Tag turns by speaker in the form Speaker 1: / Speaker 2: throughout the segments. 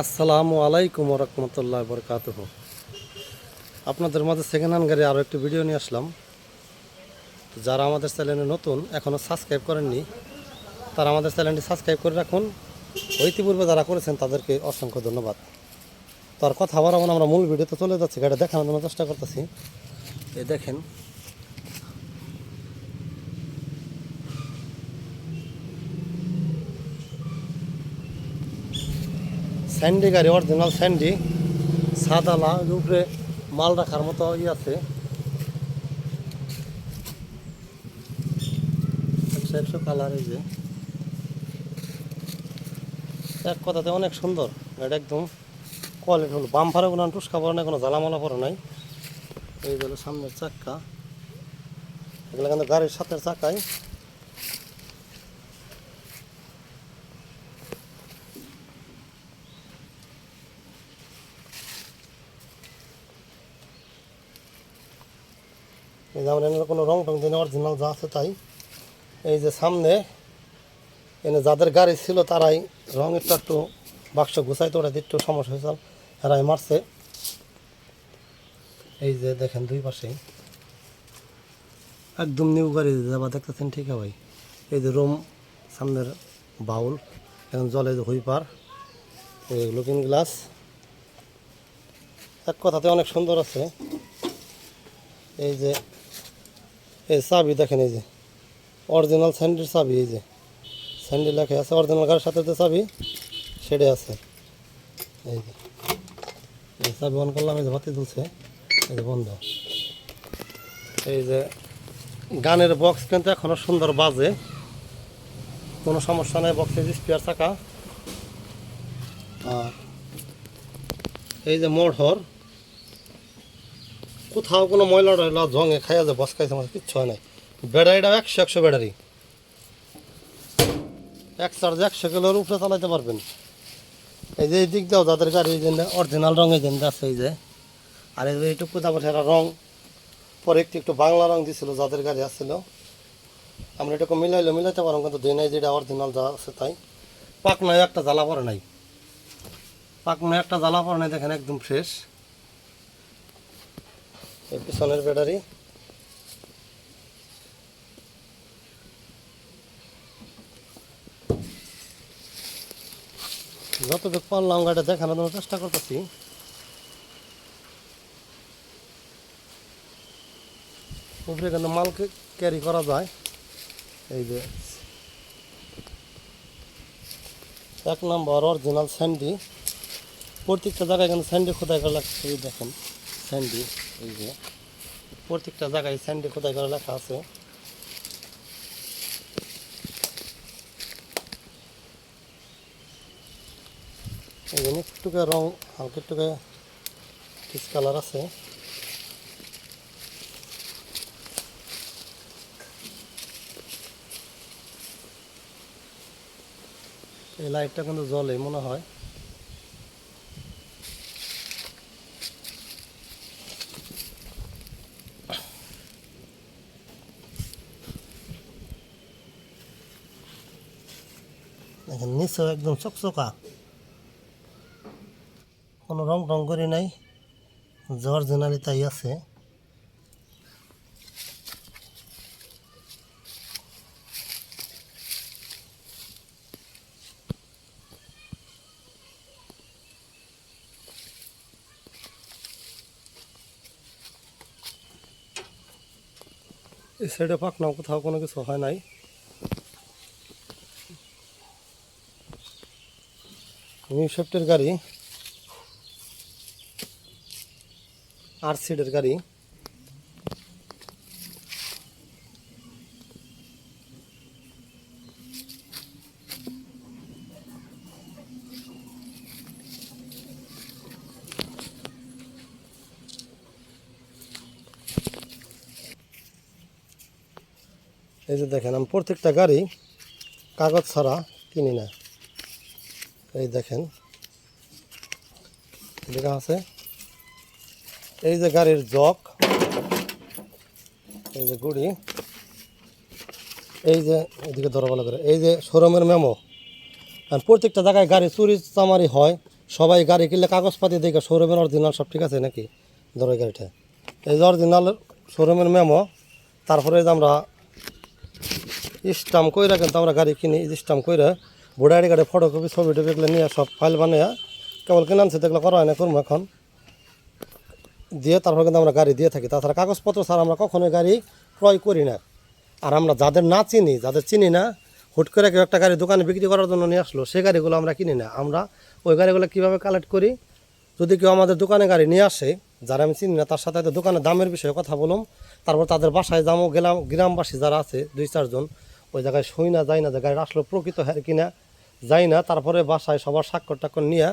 Speaker 1: আসসালামু আলাইকুম রহমতুল্লাহ বরকাত আপনাদের মাঝে সেকেন্ড হ্যান্ড গাড়ি আরও একটি ভিডিও নিয়ে আসলাম। যারা আমাদের চ্যানেলে নতুন এখনও সাবস্ক্রাইব করেননি, তারা আমাদের চ্যানেলটি সাবস্ক্রাইব করে রাখুন। ইতিপূর্বে যারা করেছেন, তাদেরকে অসংখ্য ধন্যবাদ। তো আর কথা বলা আমরা মূল ভিডিওতে চলে যাচ্ছি, গাড়ি দেখানোর জন্য চেষ্টা করতেছি। এই দেখেন স্যান্ডি গাড়ি অরিজিনাল স্যান্ডি সাদালা, উপরে মাল রাখার মতো ই আছে। একশো একশো কালার এই যে। এক কথাতে অনেক সুন্দর। গাড়ি একদম কোয়ালিটি হলো। বাম্পারে কোনো টুসকা পড়ে নাই কোনো জ্বালামালা পড়ে নাই। এই হলো সামনের চাক্কা। এগুলো কিন্তু গাড়ির সাথে চাকায় এই যে আমরা কোনো রং টং দিনে অরিজিনাল যা আছে তাই। এই যে সামনে এনে যাদের গাড়ি ছিল তারাই রঙের তো একটু বাক্স গুছাইতে ওটা একটু সমস্যা হয়েছিল এরাই মারছে। এই যে দেখেন দুই পাশে। একদম নিউ গাড়ি যাবা দেখতেছেন, ঠিক আছে ভাই? এই যে রুম সামনের বাউল এখন জলে হুইপার, এই লুকিং গ্লাস এক কথাতে অনেক সুন্দর আছে। এই যে এই চাবি দেখেন এই যে। অরিজিনাল স্যান্ডেল চাবি, এই যে। স্যান্ডেল লেখা আছে অরিজিনাল গাড়ির সাথে যে চাবি? সেটাই আছে। এই যে। এই চাবি অন করলাম, এই যে বাতি তুলছে এই যে বন্ধ। এই যে গানের বক্স কিন্তু এখনও সুন্দর বাজে। কোনো সমস্যা নেই বক্সের স্পিয়ার চাকা। আর এই যে মোটর কোথাও কোনো ময়লা টয়লা জঙে খাইয়া যে বস খাইছে আমার কিচ্ছু হয় নাই। ব্যাটারিটা একশো একশো ব্যাটারি। এক চার্জ একশো কিলোর উপরে চালাইতে পারবেন। এই যে এই দিক দাও যাদের গাড়ি যে অরিজিনাল রঙের যেন আছে এই যে, আর এই যে এইটুকু তারপর সেটা রং। পরে একটু একটু বাংলা রং দিছিল যাদের গাড়ি আসছিল আমরা এটাকে মিলাইলে, মিলাইতে পারব, কিন্তু দিন যেটা অরিজিনাল যা আছে তাই। পাকনায় একটা জ্বালা পড়ে নাই। পাকনায় একটা জ্বালা পড়ে নাই, দেখেন একদম ফ্রেশ এই পিছনের ব্যাটারি। যতটুকু পারলাম গাড়িটা দেখানোর জন্য চেষ্টা করতেছি। উপরে কিন্তু মালকে ক্যারি করা যায়। এই যে এক নম্বর অরিজিনাল স্যান্ডি প্রত্যেকটা জায়গায় কিন্তু স্যান্ডি খোদাই করা লাগছে দেখেন স্যান্ডি এই যে, প্রত্যেকটা জায়গায় স্যান্ডি খোদাই করা লেখা আছে। এই রং হালকা একটুকে পিস কালার আছে। এই লাইটটা কিন্তু জলে মনে হয়। নিচেও একদম চকচকা। কোনো রং টং করে নাই জ্বর জেনারি তাই আছে। এই সাইডে পাকনা কোথাও কোনো কিছু হয় নাই। নিউ গাড়ি। আর সিটের গাড়ি। এই যে দেখেন, আমি প্রত্যেকটা গাড়ি কাগজ ছাড়া কিনি না। এই দেখেন, লেখা আছে, এই যে গাড়ির জক এই যে গুড়ি, এই যে এদিকে ধরা ভালো করে, এই যে শোরুমের মেমো। আর প্রত্যেকটা জায়গায় গাড়ি চুরি চামারি হয়, সবাই গাড়ি কিনলে কাগজপাতি দেখে শোরুমের অরিজিনাল সব ঠিক আছে নাকি? ধরো গাড়িটা। এই যে অরিজিনাল শোরুমের মেমো, তারপরে যে আমরা স্টাম্প কইরা কিন্তু আমরা গাড়ি কিনি স্টাম্প কইরা বুড়া গাড়ি ফটো কপি ছবি টবি এগুলো নিয়ে সব ফাইল বানিয়ে কেবল কিনে আনছে, দেখলে করা হয় না করব এখন। দিয়ে তারপরে কিন্তু আমরা গাড়ি দিয়ে থাকি। তাছাড়া কাগজপত্র ছাড়া আমরা কখনোই গাড়ি ক্রয় করি না। আর আমরা যাদের না চিনি, যাদের চিনি না, হুট করে কেউ একটা গাড়ি দোকানে বিক্রি করার জন্য নিয়ে আসলো সেই গাড়িগুলো আমরা কিনি না। আমরা ওই গাড়িগুলো কীভাবে কালেক্ট করি? যদি কেউ আমাদের দোকানে গাড়ি নিয়ে আসে, যারা আমি চিনি না, তার সাথে দোকানের দামের বিষয়ে কথা বলুম। তারপর তাদের বাসায় যাব গেলাম, গ্রামবাসী যারা আছে, দুই চারজন ওই জায়গায় শুই না, যাই না, যে গাড়িটা আসলে প্রকৃত হ্যাঁ কিনা যাই না, তারপরে বাসায় সবার স্বাক্ষর টাক্ষর নিয়ে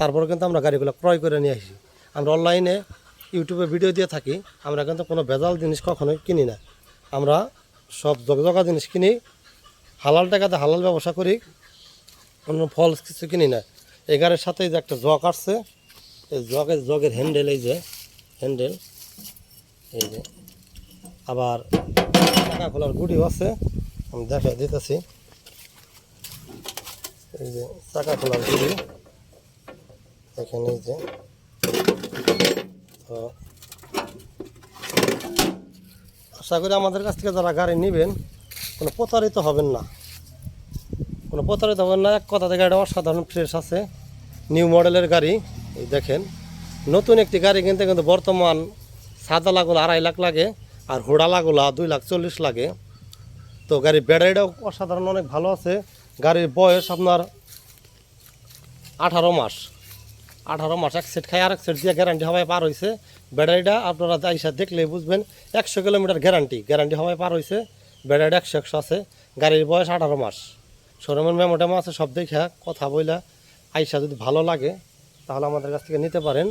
Speaker 1: তারপরে কিন্তু আমরা গাড়িগুলো ক্রয় করে নিয়ে আসি। আমরা অনলাইনে ইউটিউবে ভিডিও দিয়ে থাকি, আমরা কিন্তু কোনো ভেজাল জিনিস কখনোই কিনি না। আমরা সব জগজগা জিনিস কিনি, হালাল টাকাতে হালাল ব্যবসা করি, অন্য ফলস কিছু কিনি না। এই গাড়ির সাথে যে একটা জগ আসছে, এই জগের জগের হ্যান্ডেল এই যে হ্যান্ডেল এই যে আবার টাকা খোলার গুড়িও আছে। আমি দেখা দিতেছি। এই যে চাকা খোলার গুড়ি এখানে যে, তো আশা করি আমাদের কাছ থেকে যারা গাড়ি নেবেন, কোনো প্রতারিত হবেন না। কোনো প্রতারিত হবেন না, এক কথা কথাতে গাড়িটা অসাধারণ ফ্রেশ আছে, নিউ মডেলের গাড়ি। এই দেখেন, নতুন একটি গাড়ি কিনতে কিন্তু বর্তমান সাদালাগুলো আড়াই লাখ লাগে, আর হোড়ালাগুলো দুই লাখ চল্লিশ লাগে। তো গাড়ির ব্যাটারিটাও অসাধারণ, অনেক ভালো আছে। গাড়ির বয়স আপনার আঠারো মাস। আঠারো মাস, এক সেট খাই আর এক সেট দিয়ে গ্যারান্টি হওয়ায় পার হয়েছে ব্যাটারিটা আপনারা আইসা দেখলে বুঝবেন, একশো কিলোমিটার গ্যারান্টি গ্যারান্টি হওয়ায় পার হয়েছে ব্যাটারিটা একশো একশো আছে। গাড়ির বয়স আঠারো মাস। শোরুমের মেমো টেমো আছে, সব দেখা কথা বইলা আইসা যদি ভালো লাগে, তাহলে আমাদের কাছ থেকে নিতে পারেন।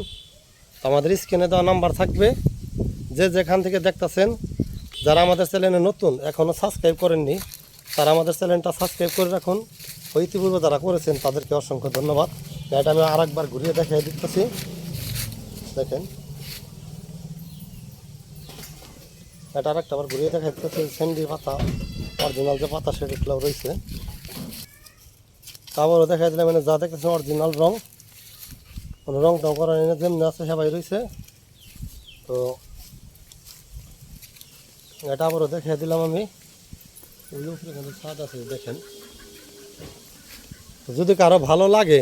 Speaker 1: তো আমাদের স্ক্রিনে দেওয়া নাম্বার থাকবে। যে যেখান থেকে দেখতেছেন যারা আমাদের চ্যানেলে নতুন এখনও সাবস্ক্রাইব করেননি, তারা আমাদের চ্যানেলটা সাবস্ক্রাইব করে রাখুন। ইতিপূর্বে যারা করেছেন, তাদেরকে অসংখ্য ধন্যবাদ। এটা আমি আর একবার ঘুরিয়ে দেখাই দিতেছি। দেখেন। এটা আর একটা আবার ঘুরিয়ে দেখা দিতেছি স্যান্ডি পাতা অরিজিনাল যে পাতা সেগুলো রয়েছে। তারপরও দেখা দিলে মানে যা দেখতেছেন অরিজিনাল রং। কোনো রং টং করা যেমনি আছে সেবাই রয়েছে। তো এটা আবারও দেখিয়ে দিলাম আমি। ওই উপরে কিন্তু আছে, দেখেন। যদি কারও ভালো লাগে,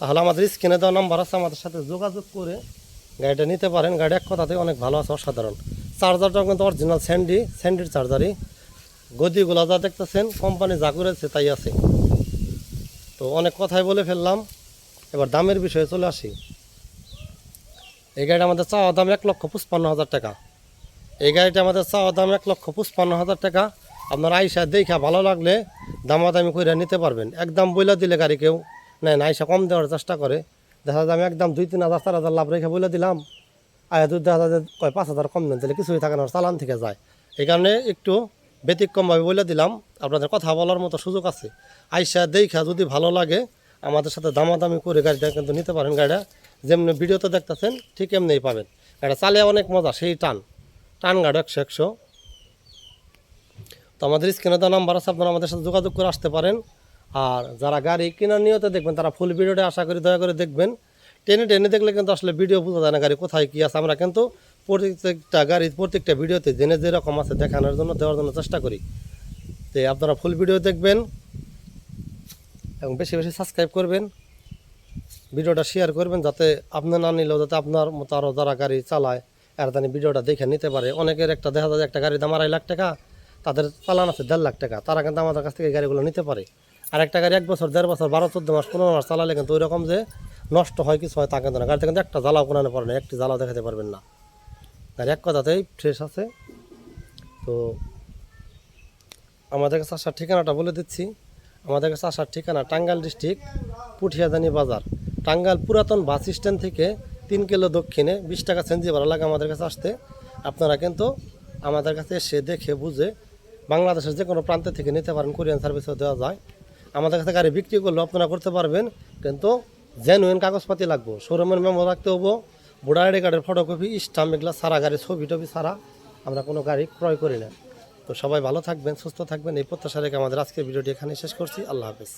Speaker 1: তাহলে আমাদের স্ক্রিনে দেওয়া নাম্বার আছে, আমাদের সাথে যোগাযোগ করে গাড়িটা নিতে পারেন। গাড়ি এক কথাতে অনেক ভালো আছে, অসাধারণ। চার্জারটাও কিন্তু অরিজিনাল স্যান্ডি স্যান্ডির চার্জারই। গদিগুলো যা দেখতেছেন কোম্পানি যা করেছে তাই আছে। তো অনেক কথাই বলে ফেললাম। এবার দামের বিষয়ে চলে আসি। এই গাড়িটা আমাদের চাওয়া দাম এক লক্ষ পঁচপান্ন হাজার টাকা। এই গাড়িটা আমাদের চাওয়া দাম এক লক্ষ পঁচপান্ন হাজার টাকা। আপনার আইসা দেখা ভালো লাগলে দামাদামি করে নিতে পারবেন। একদম বইলা দিলে গাড়ি কেউ নেয় না, আইসা কম দেওয়ার চেষ্টা করে। দেখা যায় আমি একদম দুই, তিন হাজার, চার হাজার লাভ রেখে বলে দিলাম। আয়া দুই দেখা যায় কয় পাঁচ হাজার কম দেন, তাহলে কিছুই থাকে না, চালান থেকে যায়। এই কারণে একটু ব্যতিক্রমভাবে বলে দিলাম। আপনাদের কথা বলার মতো সুযোগ আছে। আইসা দেখা যদি ভালো লাগে, আমাদের সাথে দামাদামি করে গাড়িটা কিন্তু নিতে পারেন। গাড়িটা যেমনি ভিডিওতে দেখতেছেন, ঠিক এমনিই পাবেন। গাড়িটা চালিয়ে অনেক মজা, সেই টান। টান গাড়ি একশো একশো। তো আমাদের স্ক্রিনে দেওয়া নাম্বার আছে, আপনারা আমাদের সাথে যোগাযোগ করে আসতে পারেন। আর যারা গাড়ি কেনার নিয়তে দেখবেন, তারা ফুল ভিডিওটা আশা করি দয়া করে দেখবেন। টেনে টেনে দেখলে কিন্তু আসলে ভিডিও বোঝা যায় না গাড়ি কোথায় কী আছে। আমরা কিন্তু প্রত্যেকটা গাড়ি, প্রত্যেকটা ভিডিওতে জেনে যেরকম আছে দেখানোর জন্য, দেওয়ার জন্য চেষ্টা করি। তো আপনারা ফুল ভিডিও দেখবেন এবং বেশি বেশি সাবস্ক্রাইব করবেন। ভিডিওটা শেয়ার করবেন যাতে আপনি না নিলেও যাতে আপনার মতো আরও যারা গাড়ি চালায় আর জানি ভিডিওটা দেখে নিতে পারে। অনেকের একটা দেখা যায় একটা গাড়ির দাম আড়াই লাখ টাকা, তাদের চালান আছে দেড় লাখ টাকা। তারা কিন্তু আমাদের কাছ থেকে গাড়িগুলো নিতে পারে। আর একটা গাড়ি এক বছর, দেড় বছর, বারো, চোদ্দ মাস, পনেরো মাস চালালে কিন্তু ওই রকম যে নষ্ট হয়, কিছু হয় তা কিন্তু না। গাড়িতে কিন্তু একটা জ্বালাও কোনানো পারে না একটি জ্বালাও দেখাতে পারবেন না। গাড়ি এক কথাতেই ফ্রেশ আছে। তো আমাদের কাছে আসার ঠিকানাটা বলে দিচ্ছি। আমাদের কাছে আসার ঠিকানা টাঙ্গাইল ডিস্ট্রিক্ট পুঠিয়াদানি বাজার। টাঙ্গাইল পুরাতন বাস স্ট্যান্ড থেকে তিন কিলো দক্ষিণে বিশ টাকা সেঞ্জি ভাড়া লাগে আমাদের কাছে আসতে। আপনারা কিন্তু আমাদের কাছে এসে দেখে বুঝে বাংলাদেশের যে কোনো প্রান্তে থেকে নিতে পারেন, কোরিয়ান সার্ভিসও দেওয়া যায়। আমাদের কাছে গাড়ি বিক্রি করলেও আপনারা করতে পারবেন, কিন্তু জেনুইন কাগজপাতি লাগবো। শোরুমের মেমো রাখতে হব ভোটার আইডি কার্ডের ফটোকপি স্টাম্প এগুলো সারা গাড়ি ছবি টবি সারা আমরা কোনো গাড়ি ক্রয় করি না। তো সবাই ভালো থাকবেন, সুস্থ থাকবেন, এই প্রত্যাশা রেখে আমাদের আজকের ভিডিওটি এখানে শেষ করছি। আল্লাহ হাফেজ।